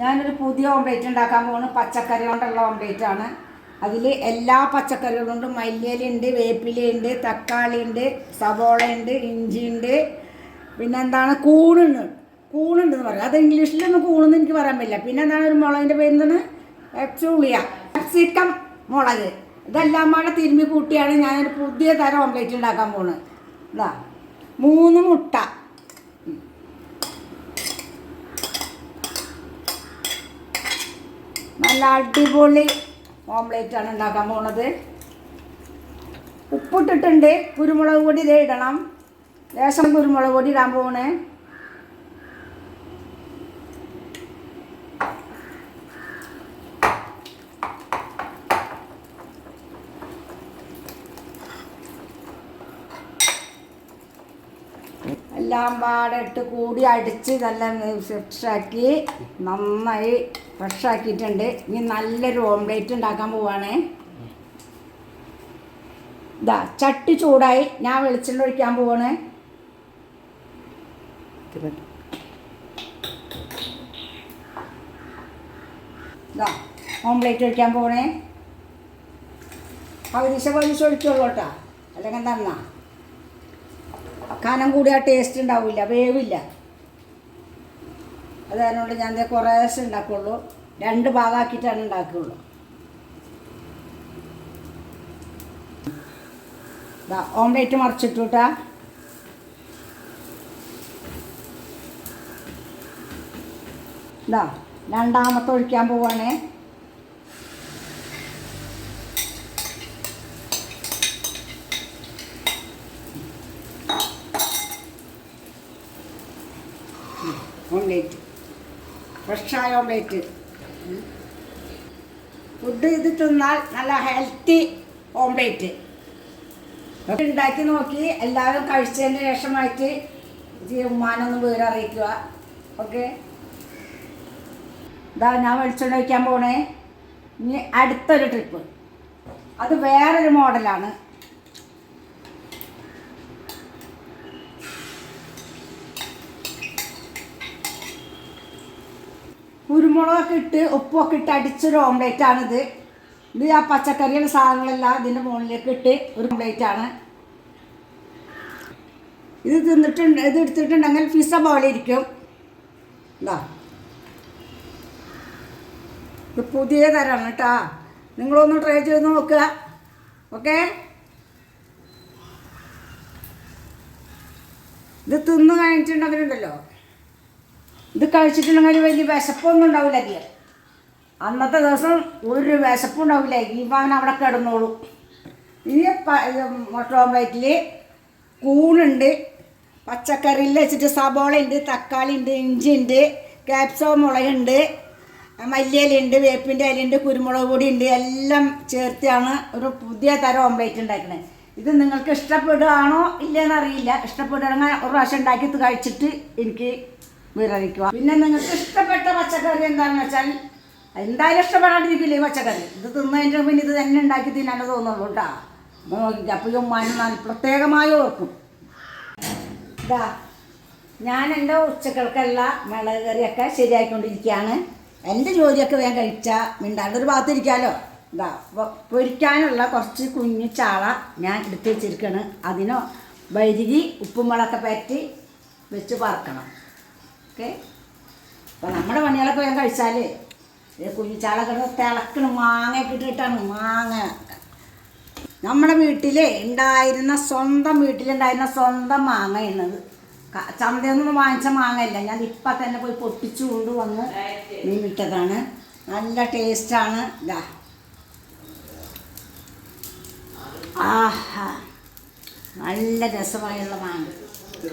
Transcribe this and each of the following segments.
ഞാനൊരു പുതിയ ഓംലേറ്റ് ഉണ്ടാക്കാൻ പോകുന്നത് പച്ചക്കറി കൊണ്ടുള്ള ഓംലേറ്റ് ആണ്. അതിൽ എല്ലാ പച്ചക്കറികളും കൊണ്ട് മല്ലിയിലുണ്ട് വേപ്പിലയുണ്ട് തക്കാളിയുണ്ട് സവോളയുണ്ട് ഇഞ്ചിയുണ്ട് പിന്നെ എന്താണ്? കൂണുണ്ട്. കൂണുണ്ട് എന്ന് പറയാം. അത് ഇംഗ്ലീഷിലൊന്നും കൂണെന്ന് എനിക്ക് പറയാൻ പറ്റില്ല. പിന്നെ എന്താണ് ഒരു മുളകിന്റെ പേര് എന്താണ്? ക്യാപ്സിക്കം മുളക്. ഇതെല്ലാം കൂടെ തിരുമ്മി കൂട്ടിയാണ് ഞാനൊരു പുതിയ തരം ഓംലേറ്റ് ഉണ്ടാക്കാൻ പോകുന്നത് ഇതാ. മൂന്ന് മുട്ട. നല്ല അടിപൊളി ഓംലേറ്റ് ആണ് ഉണ്ടാക്കാൻ പോണത്. ഉപ്പിട്ടിട്ടുണ്ട് കുരുമുളക് പൊടി ഇതേ ഇടണം. ലേശം കുരുമുളക് പൊടി ഇടാൻ പോണേ എല്ലാം പാടിട്ട് കൂടി അടിച്ച് നല്ല ഫ്രഷാക്കി നന്നായി ഫ്രഷാക്കിയിട്ടുണ്ട്. ഇനി നല്ലൊരു ഓംലേറ്റ് ഉണ്ടാക്കാൻ പോവാണേ. ഇതാ ചട്ടി ചൂടായി. ഞാൻ വെളിച്ചെണ്ണ ഒഴിക്കാൻ പോവാണ്. ഇതാ ഓംലേറ്റ് ഒഴിക്കാൻ പോണേ പകുതിശ പകുതിശ ഒഴിക്കുള്ളൂ കേട്ടോ. അല്ലെങ്കിൽ എന്താ കനം കൂടി ആ ടേസ്റ്റ് ഉണ്ടാവില്ല വേവില്ല. അതുകൊണ്ട് ഞാൻ കുറേശ്ശെ ഉണ്ടാക്കുള്ളൂ രണ്ട് ഭാഗമാക്കിയിട്ടാണ് ഉണ്ടാക്കുകയുള്ളൂ ഓംലേറ്റ് മറിച്ചിട്ടു കേട്ടാ ഇതാ രണ്ടാമത്തെ ഒഴിക്കാൻ പോവാണേ. ഓംലേറ്റ്. ഫ്രഷായ ഓംലേറ്റ്. ഫുഡ് ഇത് തിന്നാൽ നല്ല ഹെൽത്തി ഓംലേറ്റ്. ഉണ്ടാക്കി നോക്കി എല്ലാവരും കഴിച്ചതിന് ശേഷമായിട്ട് ഉമ്മാനൊന്ന് വേറെ അറിയിക്കുക. ഓക്കെ ഇതാ ഞാൻ വെളിച്ചെണ്ണ വയ്ക്കാൻ പോണേ. ഇനി അടുത്തൊരു ട്രിപ്പ് അത് വേറൊരു മോഡലാണ് കുരുമുളകൊക്കെ ഇട്ട് ഉപ്പൊക്കെ ഇട്ട് അടിച്ചൊരു ഓംലേറ്റ് ആണിത്. ഇത് ആ പച്ചക്കറിയുടെ സാധനങ്ങളെല്ലാം ഇതിന്റെ മുകളിലേക്ക് ഇട്ട് ഒരു ഓംലേറ്റ് ആണ്. ഇത് തിന്നിട്ടുണ്ട് ഇത് എടുത്തിട്ടുണ്ടെങ്കിൽ പിസ പോലെ ഇരിക്കും. എന്താ ഇത് പുതിയ തരാണ് കേട്ടാ. നിങ്ങളൊന്ന് ട്രൈ ചെയ്ത് നോക്കുക. ഓക്കെ ഇത് തിന്ന് കഴിഞ്ഞിട്ടുണ്ടെങ്കിലുണ്ടല്ലോ. ഇത് കഴിച്ചിട്ടുണ്ടെങ്കിൽ വലിയ വിശപ്പൊന്നും ഉണ്ടാവില്ല അധികം. അന്നത്തെ ദിവസം ഒരു വിശപ്പും ഉണ്ടാവില്ല. ഇവൻ അവിടെ കിടന്നോളൂ. ഈ മുട്ട ഓംലേറ്റിൽ കൂണുണ്ട്. പച്ചക്കറിയിൽ വെച്ചിട്ട് സബോള ഉണ്ട് തക്കാളി ഉണ്ട് ഇഞ്ചി ഉണ്ട് ക്യാപ്സോ മുളകുണ്ട് മല്ലിയിലുണ്ട് വേപ്പിന്റെ ഇലയുണ്ട് കുരുമുളക് പൊടി ഉണ്ട്. എല്ലാം ചേർത്താണ് ഒരു പുതിയ തരം ഓംലേറ്റ് ഉണ്ടാക്കുന്നത്. ഇത് നിങ്ങൾക്ക് ഇഷ്ടപ്പെടുകയാണോ ഇല്ലയെന്നറിയില്ല ഇഷ്ടപ്പെടുകയാണെങ്കിൽ ഒരു പ്രാവശ്യം ഉണ്ടാക്കി കഴിച്ചിട്ട് എനിക്ക് വിരമിക്കുക പിന്നെ നിങ്ങൾക്ക് ഇഷ്ടപ്പെട്ട പച്ചക്കറി എന്താണെന്ന് വെച്ചാൽ എന്തായാലും ഇഷ്ടപ്പെടാണ്ടിരിക്കില്ല ഈ പച്ചക്കറി? ഇത് തിന്നതിന്റെ പിന്നെ ഇത് തന്നെ ഉണ്ടാക്കി തിന്നാനേ തോന്നുള്ളൂ കേട്ടോ. നോക്കിക്കാം അപ്പോൾ പ്രത്യേകമായി ഓർക്കും. ഇതാ ഞാൻ എന്റെ ഉച്ചക്കൾക്കുള്ള മുളക് കറിയൊക്കെ ശരിയായിക്കൊണ്ടിരിക്കുകയാണ്. എന്റെ ജോലിയൊക്കെ വേഗം കഴിച്ചാൽ മിണ്ടാണ്ട് ഒരു ഇതാ പൊരിക്കാനുള്ള കുറച്ച് കുഞ്ഞു ചാള ഞാൻ എടുത്ത് വെച്ചിരിക്കുകയാണ് അതിനോ വൈദ്യുതി ഉപ്പുമുളകൊക്കെ പറ്റി വെച്ച് പറക്കണം ഓക്കെ അപ്പോൾ നമ്മുടെ പണികളൊക്കെ വേഗം കഴിച്ചാൽ കുഞ്ഞു ചാള കിടന്ന് തിളക്കണം മാങ്ങയൊക്കെ ഇട്ടിട്ടാണ് മാങ്ങ. നമ്മുടെ വീട്ടിലെ ഉണ്ടായിരുന്ന സ്വന്തം വീട്ടിലുണ്ടായിരുന്ന സ്വന്തം മാങ്ങയാണത്. ചന്തയൊന്നും വാങ്ങിച്ച മാങ്ങയല്ല. ഞാൻ ഇപ്പം തന്നെ പോയി പൊട്ടിച്ചു കൊണ്ടുവന്ന് മീൻ വിട്ടതാണ് നല്ല ടേസ്റ്റാണ് ഇതാ ആഹാ. നല്ല രസമായുള്ള മാങ്ങ.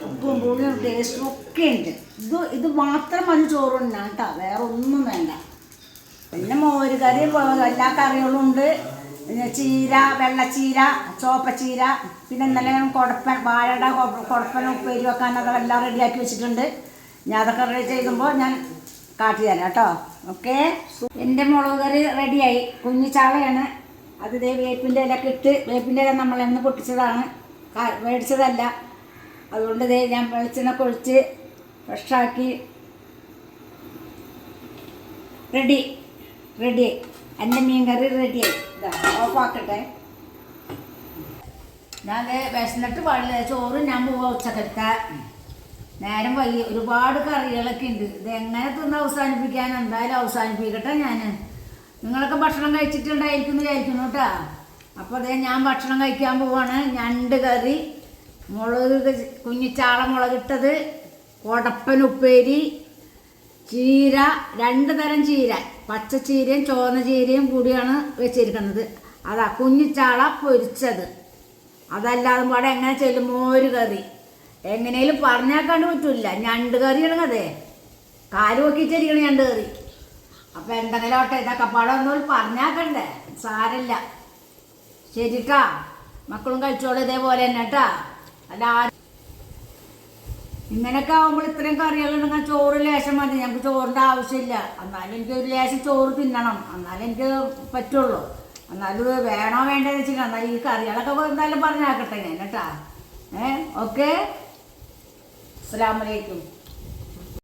ഉപ്പും പുളിയും ടേസ്റ്റും ഒക്കെ ഉണ്ട്. ഇത് ഇത് മാത്രം മതി ചോറുണ്ടാണ് കേട്ടോ വേറെ ഒന്നും വേണ്ട. പിന്നെ മോര് കറി എല്ലാ കറികളും ഉണ്ട്. പിന്നെ ചീര വെള്ളച്ചീര ചോപ്പച്ചീര പിന്നെ ഇന്നലെ ഞാൻ വാഴയുടെ കുടപ്പൻ ഉപ്പേരി വെക്കാനൊക്കെ എല്ലാം റെഡിയാക്കി വെച്ചിട്ടുണ്ട്. ഞാൻ അതൊക്കെ റെഡി ചെയ്യുമ്പോൾ ഞാൻ കാട്ടി തരാം കേട്ടോ. ഓക്കെ? എന്റെ മുളക് കറി റെഡിയായി കുഞ്ഞു ചാളയാണ്. അത് ഇതേ വേപ്പിന്റെ ഇലയൊക്കെ ഇട്ട് വേപ്പിന്റെ ഇല നമ്മളെന്ന് പൊട്ടിച്ചതാണ്. മേടിച്ചതല്ല അതുകൊണ്ട് ഇതേ ഞാൻ വെളിച്ചെണ്ണ കൊഴിച്ച് ഫ്രഷാക്കി. റെഡി റെഡി എന്റെ മീൻ കറി റെഡിയായി ഇതാ ഓഫാക്കട്ടെ ഞാൻ വിശന്നിട്ട് പാടില്ല. ചോറ് ഞാൻ പോവാ ഉച്ചക്കത്തെ. നേരം വൈകി. ഒരുപാട് കറികളൊക്കെ ഉണ്ട്. ഇത് എങ്ങനെ തിന്ന് അവസാനിപ്പിക്കാൻ? എന്തായാലും അവസാനിപ്പിക്കട്ടെ ഞാൻ. നിങ്ങളൊക്കെ ഭക്ഷണം കഴിച്ചിട്ടുണ്ടായിരിക്കും എന്ന് വിചാരിക്കുന്നു കേട്ടോ. അപ്പോൾ അതേ ഞാൻ ഭക്ഷണം കഴിക്കാൻ പോവാണ്. ഞണ്ട് കറി മുളക് കുഞ്ഞിച്ചാള മുളകിട്ടത് കൊടപ്പൻ ഉപ്പേരി ചീര രണ്ട് തരം ചീര. പച്ച ചീരയും ചുവന്ന ചീരയും കൂടിയാണ് വെച്ചിരിക്കുന്നത്. അതാ കുഞ്ഞിച്ചാള പൊരിച്ചത്. അതല്ലാതെ പാടെ എങ്ങനെ ചെല്ലും മോര് കറി? എങ്ങനെയും പറഞ്ഞാൽ കണ്ടു പറ്റില്ല ഞണ്ട് കറിയാണ് കഥേ. കാൽ ചേരിക്കണം ഞണ്ട് കറി. അപ്പം എന്തെങ്കിലും ഓട്ടെ ഇതൊക്കെ പാടെ ഒന്നും പറഞ്ഞാക്കണ്ടേ സാരല്ല. ശരിക്കാ മക്കളും കഴിച്ചോളൂ ഇതേപോലെ തന്നെ കേട്ടാ. അല്ല ഇങ്ങനെയൊക്കെ ആവുമ്പോൾ ഇത്രയും കറികളുണ്ടെങ്കിൽ ചോറ് ലേശം മതി. ഞങ്ങൾക്ക് ചോറിന്റെ ആവശ്യമില്ല. എന്നാലും എനിക്ക് ഒരു ലേശം ചോറ് തിന്നണം. എന്നാലും എനിക്ക് പറ്റുള്ളൂ. എന്നാലും വേണോ വേണ്ടതെന്ന് വെച്ചിട്ട് എന്നാലും ഈ കറികളൊക്കെ എന്തായാലും പറഞ്ഞാക്കട്ടെ ഞാൻ കേട്ടാ. ഏ ഓക്കെ. അസ്സാം വലൈക്കും